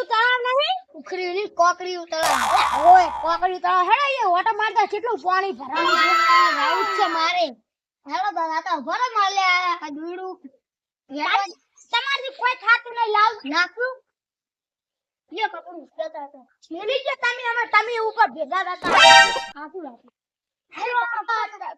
પેલું ઉખરાયું તળાવ નહીં? ઉખરીની કોકરી તળાવ ઓય કોકડ્યું તળાવ હેડા એ ઓટો મારતા કેટલું પાણી ભરાયું છે? રાઉત છે મારે. હેલો દાદા તો ભરો મળ્યા આ દૂડું તમારથી કોઈ થાતું નહીં લાવ. નાખું. લે કપડું જતા હતા. મેલી જે તમે અમે તમે ઉપર ભેગા હતા. આખું રાખો. હેલો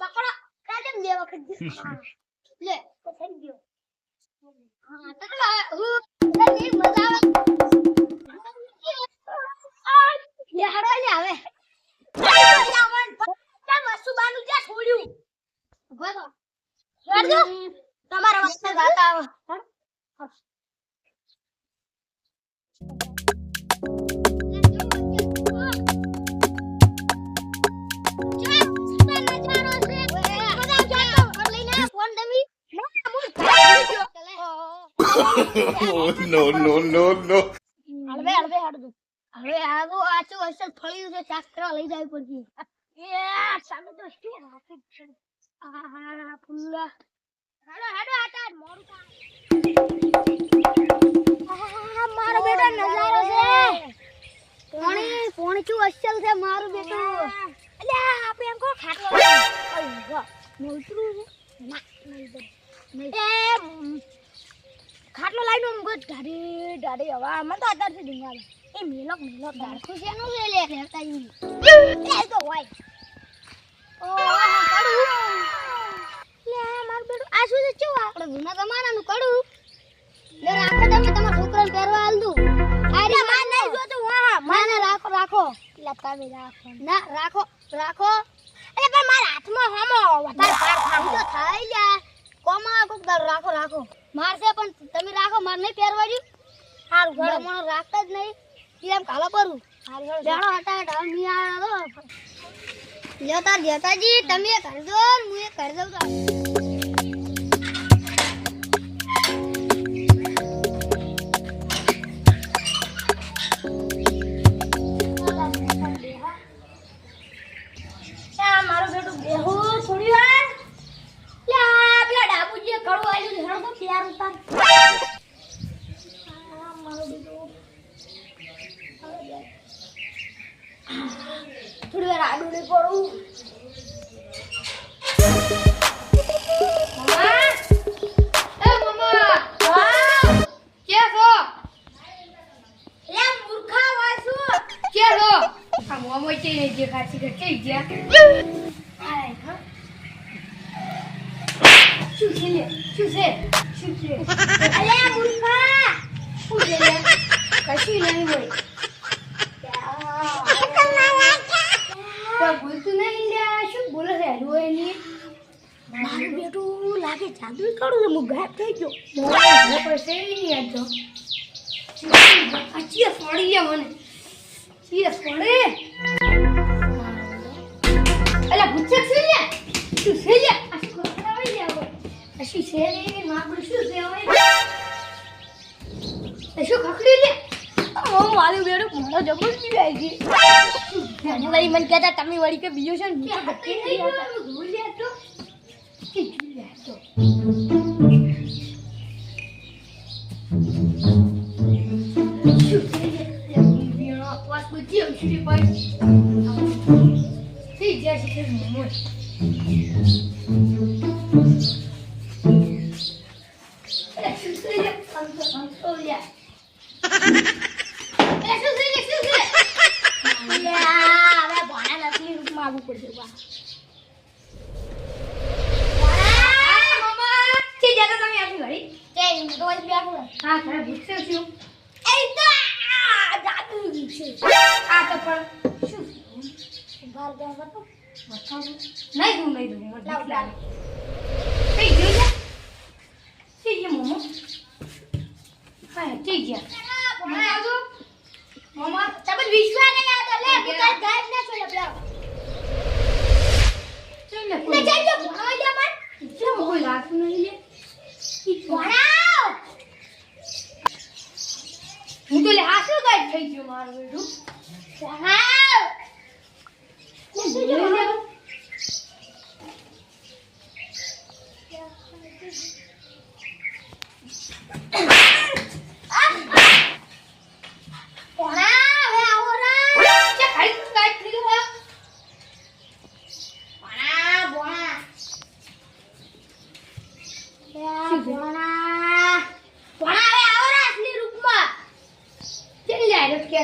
પકડો કાજે બે વખત હા. લે તો થઈ ગયો. હા તો ચલો હું. તને મજા આવે લે હાડો લે હવે કેમ વસુબાનું જ્યાં છોડ્યું ભરો કરજો તમારા વખતે ગાતા આવો no, no, no, no. હળવે હળવે હળવે. હવે આગો આચું અસલ ફળ્યું છે શાસ્ત્ર લઈ જાય પડશે એ સામે તો શું રાખે છે? આ ફુલ્લા હેડો હેડો આટા મોરું મારો બેટો નજારો છે. પોણી પોણી અસલ છે મારું બેટો. અલ્યા, આપણે એમ કો ખાટલો મોતરું છે. ખાટલો લાઈનો મુકો ઢાડી ઢાડી હવા. મને તો અત્યારથી ડીંગાડે એ મેલક મેલક. ડાળ છે એનું લે લે ઈ એ તો હોય. ઓ કડું. લે મારું બેટું આ શું છે? ચો આ આપણે જૂના જમાનાનું કડું. લે રાખો તમે તમારા છોકરાને પહેરવા આલ દઉં. અરે માર નહીં જોતું હા ના ના રાખો રાખો. લે તમે રાખો. ના રાખો રાખો. અરે પણ મારા હાથમાં હમો. વધારે ભાર આમ ખામો તો થાય લ્યા કોમા કોક રાખો રાખો. મારશે પણ તમે રાખો માર નહીં પહેરવા દ્યું સારું મને મને રાખતા જ નહીં. એમ કાલો પરું લેણો હટા હટા મી આવો લ્યો તાર જેતાજી તમે એ કરી હું એ કરી દઉં કે કે ગયા? આય હા. શું છે શું છે? શું છે? અલ્યા મૂર્ખા. શું છે કશું નહીં હોય. કોઈ બોલતું નહીં લ્યા. શું બોલે છે હલવો એની? મારું બેટું લાગે જાદુ કરું છે હું ગાયબ થઈ ગયો. મોબાઈલ પર છે નહીં યાર આ ચીસ પડી ગયા મને. ચીસ પડે મને વળી મને કહેતા તમે વળી કે બીજું છે ને કે બીજું હાથે બત્તી નહીં નહીં જોવાનું ધૂળ લે તો કે ધૂળ લે તો શું છે લે બીણો વાસ બધી અંશુરી પડી થઈ જાય છે કે મોમો અરે શું છે લે અંતો અંતો લે અરે શું છે લે શું છે અલ્યા, હવે ભણા નકલી રૂપમાં આવવું પડશે તે હું તો ઘરે ભૂખશે છું. એ તો આ જાદુ છે. આ તો પણ શું બહાર ગયા હતો. બતાવું નહીં દઉં નહીં દઉં મને બીક લાગે. થઈ ગયું છે? થઈ ગયા મોમો? હા થઈ ગયા. મમ્મા તમે વિશ્વા નહીં આવતો. લે તારી ગાયબ ના છું લે પેલા. ચાલ લે કોઈ જઈ જો ભણાવી દે મને. કેમ કોઈ લાગતું નહીં લે ભણાવ. હું તો લે આ શું ગાય થઈ ગયું મારું બેટું ભણાવ. લે જઈ જો લઈ લે. ભણાવ.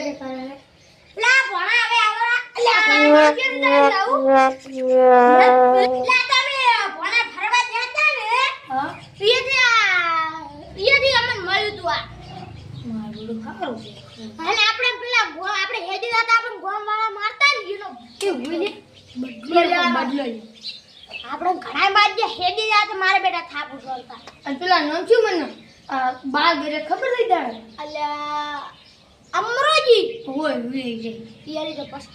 છે કરે લા ભણા હવે આવરા લા ભણા કેમ જાય જાવું લા તમે ભણા ફરવા ગયા તા ને હા ઈયથી આ ઈયથી અમને મળ્યું તું આ મારું બધું ખબર છે અને આપણે પેલા ગો- આપણે હેડી હતા આપણે ગોમ વાળા મારતા ને એનો કેવું હોય ને બદલો લેવાનો, બદલો લે. આપણે ઘણા બાદ જે હેડી જાત મારે બેટા થાપુ સોલતા. અને પેલા નામ શું મને? બાર ખબર થઈ તારે? અલ્યા અમરોજી. હોય તો બસ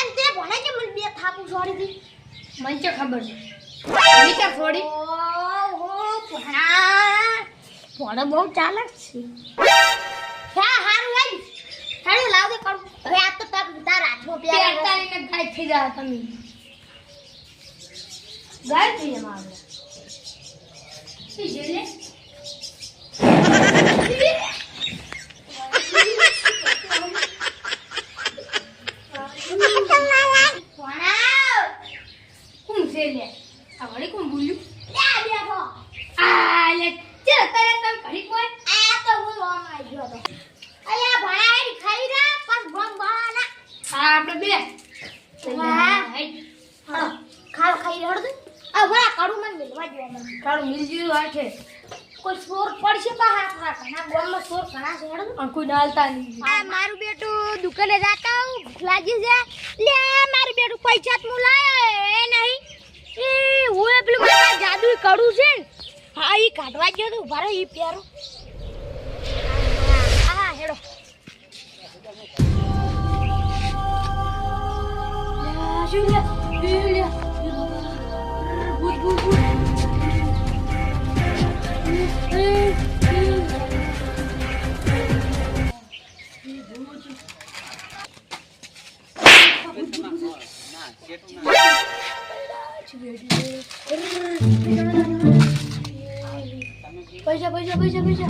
અને તે ભણે કે મને બે થાપુ છોડી દી. મને કે ખબર છે? વિચાર છોડી? ઓહો ભણા. ભણે બહુ ચાલક છે. હા હારું લાગ હારું લાવ દે કરું હવે આ તો તાર તાર હાથમાં પ્યાર પેરતાળીને ગાય થઈ જા તમે. ગાય થઈ મારે. શું છે આ વળી ભૂલ્યું લે આ દેખો આ લે તે અત્યારે તમ ઘડી આ તો હું લોન આવી ગયો તો અલ્યા ભણા ખાઈ ખાલી ના પણ ભણ ભણા હા આપણે બે. હા ખાવ ખાઈ હળ દે આ ભણા કાળું મને મિલવા જોઈએ કાળું મિલ જીરું છે. કોઈ સોર પડશે બહાર હાથ ના ગોમમાં ચોર ઘણા છે હેડ પણ કોઈ ડાલતા નહીં. આ મારું બેટું દુકાને જાતા હું લાગી છે. લે મારું બેટું પૈસા તું હું જાદુ છે ને? હા એ કાઢવા ગયો તો ઊભા એ પ્યારો હા હેડો. શું લે. પૈસા પૈસા પૈસા પૈસા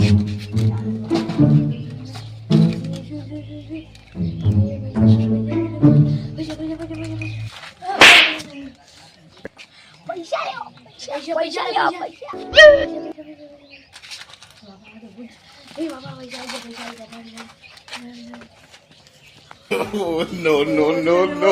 Oh no no no no!